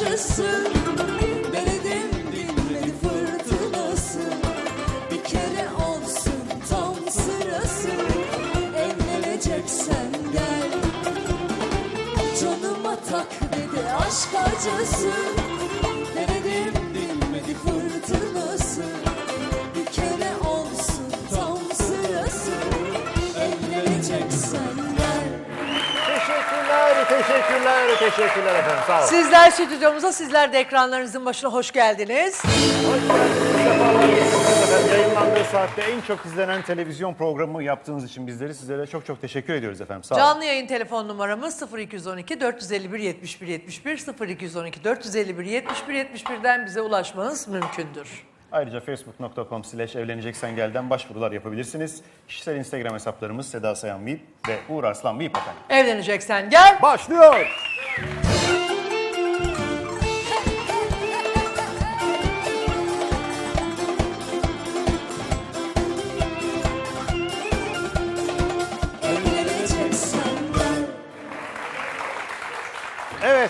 acısı. Denedim dinmedi fırtınası. Bir kere olsun tam sırası. Evleneceksen gel. Canıma tak dedi aşk acısı Teşekkürler, teşekkürler, teşekkürler efendim. Sağ olun. Sizler stüdyomuza, sizler de ekranlarınızın başına hoş geldiniz. Hoş geldiniz, sefalar getirdiniz efendim. Yayınlandığı saatte en çok izlenen televizyon programı yaptığınız için bizleri sizlere çok çok teşekkür ediyoruz efendim. Sağ olun. Canlı yayın telefon numaramız 0212 451 71 71 0212 451 71 71'den bize ulaşmanız mümkündür. Ayrıca facebook.com slash evleneceksen gelden başvurular yapabilirsiniz. Kişisel Instagram hesaplarımız Seda Sayan Vip ve Uğur Arslan Vip efendim. Evleneceksen gel. Başlıyor.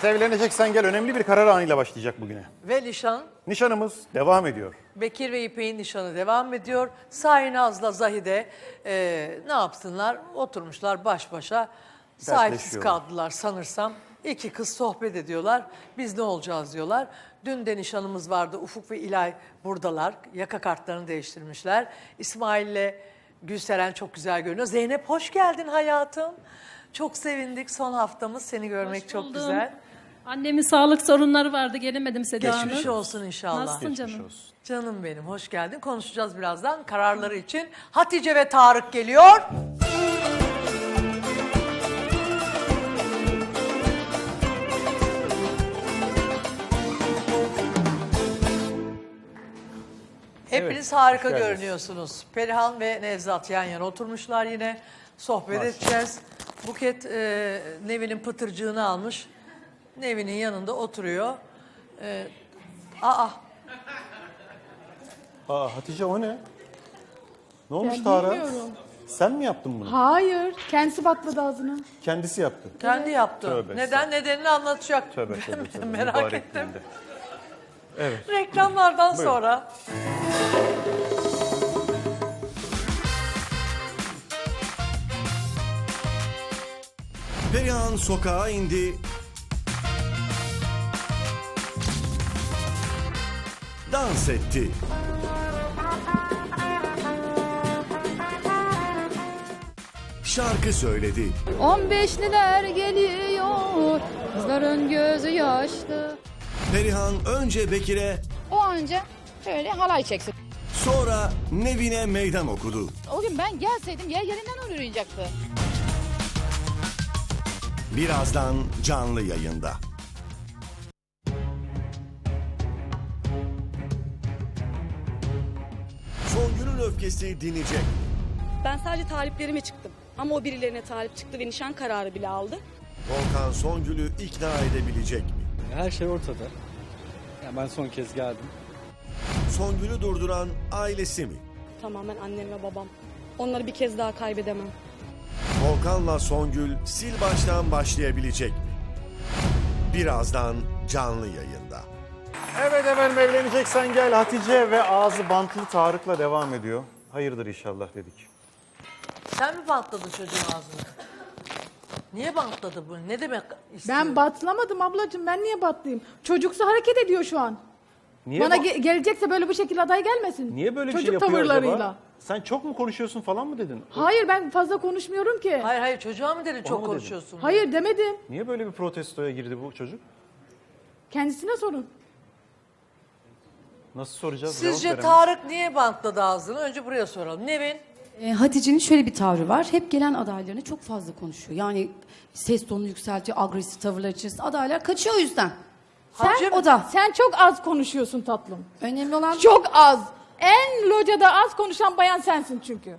Evet evleneceksen gel önemli bir karar anıyla başlayacak bugüne. Ve nişan, Nişanımız devam ediyor. Bekir ve İpek'in nişanı devam ediyor. Sahinaz'la Zahide e, ne yapsınlar? Oturmuşlar baş başa. Sahipsiz kaldılar sanırsam. İki kız sohbet ediyorlar. Biz ne olacağız diyorlar. Dün de nişanımız vardı. Ufuk ve İlay buradalar. Yaka kartlarını değiştirmişler. İsmail'le Gülseren çok güzel görünüyor. Zeynep hoş geldin hayatım. Çok sevindik. Son haftamız seni görmek çok buldum. güzel. Annemin sağlık sorunları vardı gelemedim Seda Hanım. Geçmiş olsun inşallah. Nasılsın Geçmiş canım? olsun. Canım benim hoş geldin. Konuşacağız birazdan kararları için. Hatice ve Tarık geliyor. Hepiniz harika hoş geldiniz. görünüyorsunuz. Perihan ve Nevzat yan yana oturmuşlar yine. Sohbet edeceğiz. Buket e, Nevin'in pıtırcığını almış. Nevin'in yanında oturuyor. E, aa Aa Hatice o ne? Ne olmuş Ben Tara? bilmiyorum. Sen mi yaptın bunu? Hayır. Kendisi batladı ağzına. Kendisi yaptı. Kendi yaptı. Tövbe Neden nedenini anlatacak. Tövbe tövbe tövbe. Merak Mübarek ettim. Evet. Reklamlardan sonra. Perihan sokağa indi. Dans etti. Şarkı söyledi. 15'liler geliyor, kızların gözü yaşlı. Perihan önce Bekir'e, O önce şöyle halay çeksin. sonra Nevin'e meydan okudu. O gün ben gelseydim yer yerinden oynayacaktı. Birazdan canlı yayında. Öfkesi dinecek. Ben sadece taliplerime çıktım. Ama o birilerine talip çıktı ve nişan kararı bile aldı. Volkan Songül'ü ikna edebilecek mi? Her şey ortada. Yani ben son kez geldim. Songül'ü durduran ailesi mi? Tamamen annem ve babam. Onları bir kez daha kaybedemem. Volkan'la Songül sil baştan başlayabilecek mi? Birazdan canlı yayında. Evet efendim evleneceksen gel Hatice ve ağzı bantlı Tarık'la devam ediyor. Hayırdır inşallah dedik. Sen mi bantladın çocuğun ağzını? Niye bantladı bu? Ne demek istiyor? Ben batlamadım ablacığım. Ben niye batlayayım? Çocuksu hareket ediyor şu an. Niye Bana ba- ge- gelecekse böyle bu şekilde aday gelmesin. Niye böyle bir Çocuk şey yapıyor tavırlarıyla. acaba? Sen çok mu konuşuyorsun falan mı dedin? Hayır ben fazla konuşmuyorum ki. Hayır, Hayır hayır çocuğa mı dedin mu çok dedin? konuşuyorsun? demedim. Niye böyle bir protestoya girdi bu çocuk? Kendisine sorun. Nasıl soracağız? Cevap Sizce veremez. Tarık niye bantladı ağzını? Önce buraya soralım. Nevin? E, Hatice'nin şöyle bir tavrı var. Hep gelen adaylarına çok fazla konuşuyor. Yani ses tonunu yükseltiyor, agresif tavırlar içerisinde. Adaylar kaçıyor o yüzden. Sen, Hatice mi? O da. Sen çok az konuşuyorsun tatlım. Önemli olan... Çok az. En locada az konuşan bayan sensin çünkü.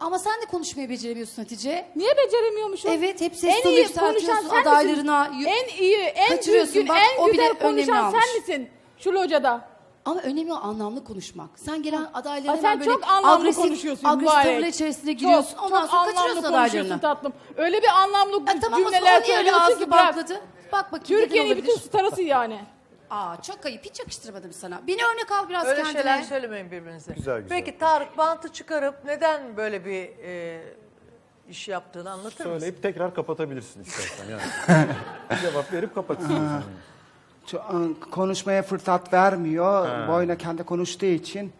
Ama sen de konuşmayı beceremiyorsun Hatice. Niye beceremiyormuşum? Evet, hep ses En tonu iyi yükseltiyorsun adaylarına. En iyi, en Kaçırıyorsun. düzgün, Bak, en o bile güzel önemli konuşan almış. sen misin? Şu locada. Ama önemli anlamlı konuşmak. Sen gelen adaylara Aa, hemen sen böyle çok anlamlı agresif, konuşuyorsun. agresif mübarek. tavırlar içerisine giriyorsun. Çok, Ondan çok sonra anlamlı kaçırıyorsun konuşuyorsun adaylarını. tatlım. Öyle bir anlamlı Ha, tamam o zaman cümleler niye öyle söylüyorsun ki bırak. bantladı? Bak bakayım neden Türkiye'nin bütün starası yani. Aa çok ayıp hiç yakıştırmadım sana. Beni örnek al biraz Öyle kendine. şeyler söylemeyin birbirinize. Güzel, güzel. Peki Tarık bantı çıkarıp neden böyle bir e, iş yaptığını anlatır mısın? Söyleyip tekrar kapatabilirsin istersen yani. Cevap verip kapatırsın. Ço- konuşmaya fırsat vermiyor. Boyuna kendi konuştuğu için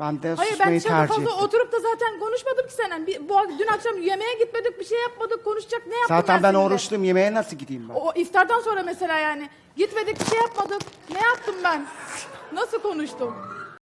ben de Hayır ben susmayı dışarıda tercih fazla ettim. oturup da zaten konuşmadım ki senden. Bir, bu, dün akşam yemeğe gitmedik bir şey yapmadık konuşacak ne yaptım Zaten ben seninle? oruçluyum yemeğe nasıl gideyim ben? O iftardan sonra mesela yani gitmedik bir şey yapmadık. Ne yaptım ben? Nasıl konuştum?